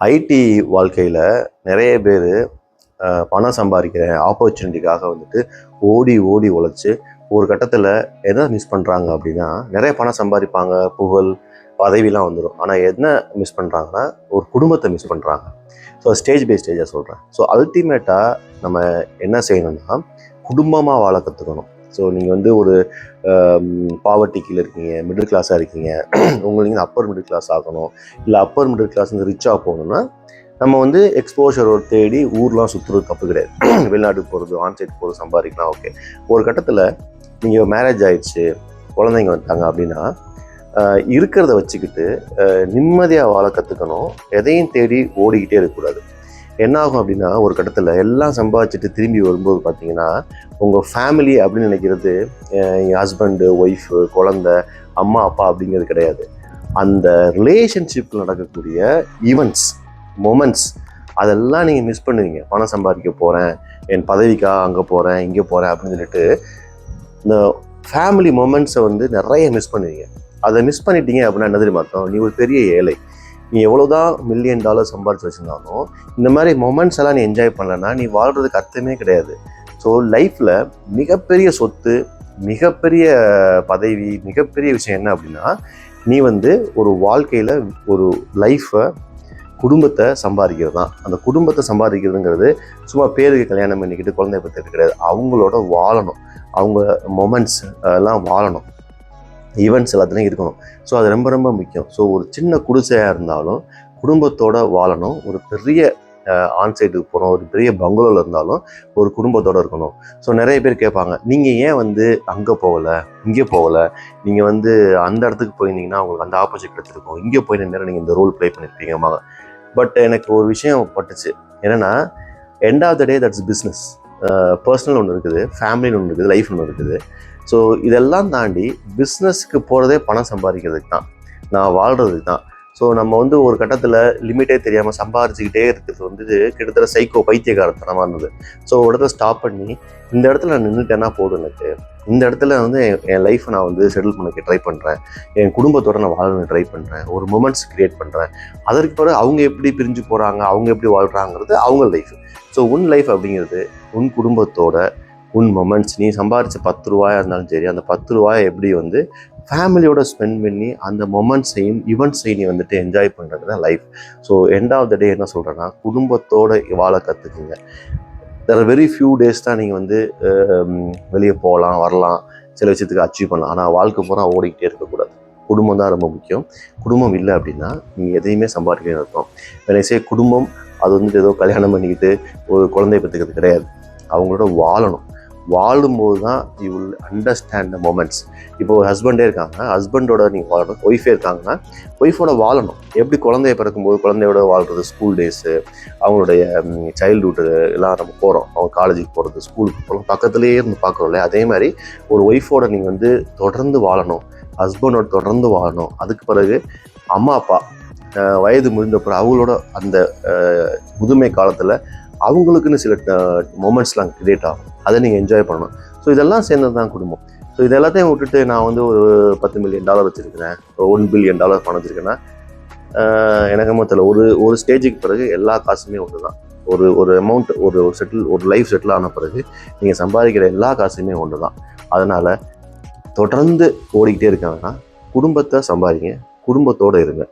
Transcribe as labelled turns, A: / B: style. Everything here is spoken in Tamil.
A: ஐடி வாழ்க்கையில் நிறைய பேர் பணம் சம்பாதிக்கிற ஆப்பர்ச்சுனிட்டிக்காக வந்துட்டு ஓடி ஓடி உழைச்சி ஒரு கட்டத்தில் எதை மிஸ் பண்ணுறாங்க அப்படின்னா நிறைய பணம் சம்பாதிப்பாங்க புகழ் பதவிலாம் வந்துடும் ஆனால் என்ன மிஸ் பண்ணுறாங்கன்னா ஒரு குடும்பத்தை மிஸ் பண்ணுறாங்க ஸோ ஸ்டேஜ் பை ஸ்டேஜாக சொல்கிறேன் ஸோ அல்டிமேட்டாக நம்ம என்ன செய்யணும்னா குடும்பமாக வாழ கற்றுக்கணும் ஸோ நீங்கள் வந்து ஒரு பாவர்ட்டி கீழே இருக்கீங்க மிடில் கிளாஸாக இருக்கீங்க உங்களுக்கு அப்பர் மிடில் கிளாஸ் ஆகணும் இல்லை அப்பர் மிடில் கிளாஸ் வந்து ரிச்சாக போகணும்னா நம்ம வந்து எக்ஸ்போஷர் ஒரு தேடி ஊர்லாம் சுற்றுறது தப்பு கிடையாது. வெளிநாட்டுக்கு போகிறது ஆன்சைட் போகிறது சம்பாதிக்கலாம் ஓகே ஒரு கட்டத்தில் நீங்கள் மேரேஜ் ஆயிடுச்சு குழந்தைங்க வந்தாங்க அப்படின்னா இருக்கிறத வச்சுக்கிட்டு நிம்மதியாக வாழ கற்றுக்கணும் எதையும் தேடி ஓடிக்கிட்டே இருக்கக்கூடாது. என்ன ஆகும் அப்படின்னா ஒரு கட்டத்தில் எல்லாம் சம்பாதிச்சுட்டு திரும்பி வரும்போது பார்த்தீங்கன்னா உங்கள் ஃபேமிலி அப்படின்னு நினைக்கிறது என் ஹஸ்பண்டு ஒய்ஃபு குழந்த அம்மா அப்பா அப்படிங்கிறது கிடையாது. அந்த ரிலேஷன்ஷிப்பில் நடக்கக்கூடிய ஈவெண்ட்ஸ் மொமெண்ட்ஸ் அதெல்லாம் நீங்கள் மிஸ் பண்ணுவீங்க. பணம் சம்பாதிக்க போகிறேன் என் பதவிக்காக அங்கே போகிறேன் இங்கே போகிறேன் அப்படின்னு சொல்லிட்டு இந்த ஃபேமிலி மொமெண்ட்ஸை வந்து நிறைய மிஸ் பண்ணுவீங்க. அதை மிஸ் பண்ணிட்டீங்க அப்படின்னா என்ன தெரியுமா அர்த்தம்? நீ ஒரு பெரிய ஏழை. நீ எவ்வளோ தான் மில்லியன் டாலர் சம்பாதிச்சு வச்சுருந்தாலும் இந்த மாதிரி மொமெண்ட்ஸ் எல்லாம் நீ என்ஜாய் பண்ணலன்னா நீ வாழ்கிறதுக்கு அர்த்தமே கிடையாது. ஸோ லைஃப்பில் மிகப்பெரிய சொத்து மிகப்பெரிய பதவி மிகப்பெரிய விஷயம் என்ன அப்படின்னா நீ வந்து ஒரு வாழ்க்கையில் ஒரு லைஃப்பை குடும்பத்தை சம்பாதிக்கிறது தான் அந்த குடும்பத்தை சம்பாதிக்கிறதுங்கிறது சும்மா பேருக்கு கல்யாணம் பண்ணிக்கிட்டு குழந்தைய பற்றி கிடையாது அவங்களோட வாழணும். அவங்க மொமெண்ட்ஸ் எல்லாம் வாழணும். ஈவெண்ட்ஸ் எல்லாத்துலேயும் இருக்கணும். ஸோ அது ரொம்ப ரொம்ப முக்கியம். ஸோ ஒரு சின்ன குடிசையாக இருந்தாலும் குடும்பத்தோட வாழணும். ஒரு பெரிய ஆன்சைட்டுக்கு போகிறோம் ஒரு பெரிய பங்களோவில் இருந்தாலும் ஒரு குடும்பத்தோடு இருக்கணும். ஸோ நிறைய பேர் கேட்பாங்க நீங்கள் ஏன் வந்து அங்கே போகலை? இங்கே போகலை? நீங்கள் வந்து அந்த இடத்துக்கு போயிருந்தீங்கன்னா உங்களுக்கு அந்த ஆப்போசிட் கிடைச்சிருக்கும் இங்கே போய் நேரம் நீங்கள் இந்த ரோல் ப்ளே பண்ணியிருப்பீங்கம்மாங்க பட் எனக்கு ஒரு விஷயம் பட்டுச்சு. என்னென்னா end of the day that's business personal ஒன்று இருக்குது ஃபேமிலின்னு ஒன்று இருக்குது லைஃப் ஒன்று இருக்குது. ஸோ இதெல்லாம் தாண்டி பிஸ்னஸ்க்கு போகிறதே பணம் சம்பாதிக்கிறதுக்கு தான். நான் வாழ்கிறதுக்கு தான். ஸோ நம்ம வந்து ஒரு கட்டத்தில் லிமிட்டே தெரியாமல் சம்பாரிச்சுக்கிட்டே இருக்கிறது வந்து கிட்டத்தட்ட சைக்கோ பைத்தியகாரத்தனமாக இருந்தது. ஸோ ஒரு இடத்துல ஸ்டாப் பண்ணி இந்த இடத்துல நான் நின்றுட்டேன்னா போதும் எனக்கு. இந்த இடத்துல வந்து என் என் லைஃப்பை நான் வந்து செட்டில் பண்ண ட்ரை பண்ணுறேன் என் குடும்பத்தோட நான் வாழணும் ட்ரை பண்ணுறேன் ஒரு மூமெண்ட்ஸ் க்ரியேட் பண்ணுறேன் அதற்கு பிறகு அவங்க எப்படி பிரிஞ்சு போகிறாங்க அவங்க எப்படி வாழ்கிறாங்கிறது அவங்க லைஃப் ஸோ உன் லைஃப் அப்படிங்கிறது உன் குடும்பத்தோட உன் மொமெண்ட்ஸ் நீ சம்பாரித்த பத்து ரூபாயாக இருந்தாலும் சரி அந்த பத்து ரூபாயை எப்படி வந்து ஃபேமிலியோட ஸ்பெண்ட் பண்ணி அந்த மொமெண்ட்ஸையும் ஈவெண்ட்ஸையும் நீ வந்துட்டு என்ஜாய் பண்ணுறது தான் life so end of the day என்ன சொல்கிறேன்னா குடும்பத்தோடு வாழ கற்றுக்குங்க தெர் வெரி ஃபியூ டேஸ் தான் நீங்கள் வந்து வெளியே போகலாம் வரலாம் சில விஷயத்துக்கு அச்சீவ் பண்ணலாம். ஆனால் வாழ்க்கை பூரா ஓடிக்கிட்டே இருக்கக்கூடாது. குடும்பம் தான் ரொம்ப முக்கியம். குடும்பம் இல்லை அப்படின்னா நீ எதையுமே சம்பாதிக்கணும் இருக்கும் நினைச்சே குடும்பம் அது வந்துட்டு ஏதோ கல்யாணம் பண்ணிக்கிட்டு ஒரு குழந்தைய பெற்றுக்கிறது கிடையாது. அவங்களோட வாழணும். வாழும்போது தான் you will understand the moments இப்போ ஒரு ஹஸ்பண்டே இருக்காங்க ஹஸ்பண்டோட நீங்கள் வாழணும் ஒய்ஃபே இருக்காங்கன்னா ஒய்ஃபோட வாழணும். எப்படி குழந்தைய பிறக்கும்போது குழந்தையோட வாழ்கிறது ஸ்கூல் டேஸு அவங்களுடைய சைல்டுஹுட்டு எல்லாம் நம்ம போகிறோம் அவங்க காலேஜுக்கு போகிறது ஸ்கூலுக்கு போகிறோம் பக்கத்துலேயே இருந்து பார்க்குறோம் இல்லையா? அதே மாதிரி ஒரு ஒய்ஃபோட நீங்கள் வந்து தொடர்ந்து வாழணும். ஹஸ்பண்டோட தொடர்ந்து வாழணும். அதுக்கு பிறகு அம்மா அப்பா வயது வயது பிறகு அவங்களோட அந்த முதுமை காலத்தில் அவங்களுக்குன்னு சில மொமெண்ட்ஸ்லாம் கிரியேட் ஆகும். அதை நீங்கள் என்ஜாய் பண்ணணும். ஸோ இதெல்லாம் சேர்ந்தது தான் குடும்பம். ஸோ இது எல்லாத்தையும் விட்டுட்டு நான் வந்து ஒரு பத்து மில்லியன் டாலர் வச்சுருக்கிறேன். ஒன் பில்லியன் டாலர் பணம் வச்சுருக்கேன்னா எனக்கு மொத்தத்தில் ஒரு ஒரு ஸ்டேஜுக்கு பிறகு எல்லா காசுமே ஒன்று தான் ஒரு ஒரு அமௌண்ட் ஒரு செட்டில் ஒரு லைஃப் செட்டில் ஆன பிறகு நீங்கள் சம்பாதிக்கிற எல்லா காசுமே ஒன்று தான் அதனால் தொடர்ந்து ஓடிக்கிட்டே இருக்காங்கன்னா குடும்பத்தை சம்பாதிங்க. குடும்பத்தோடு இருங்க.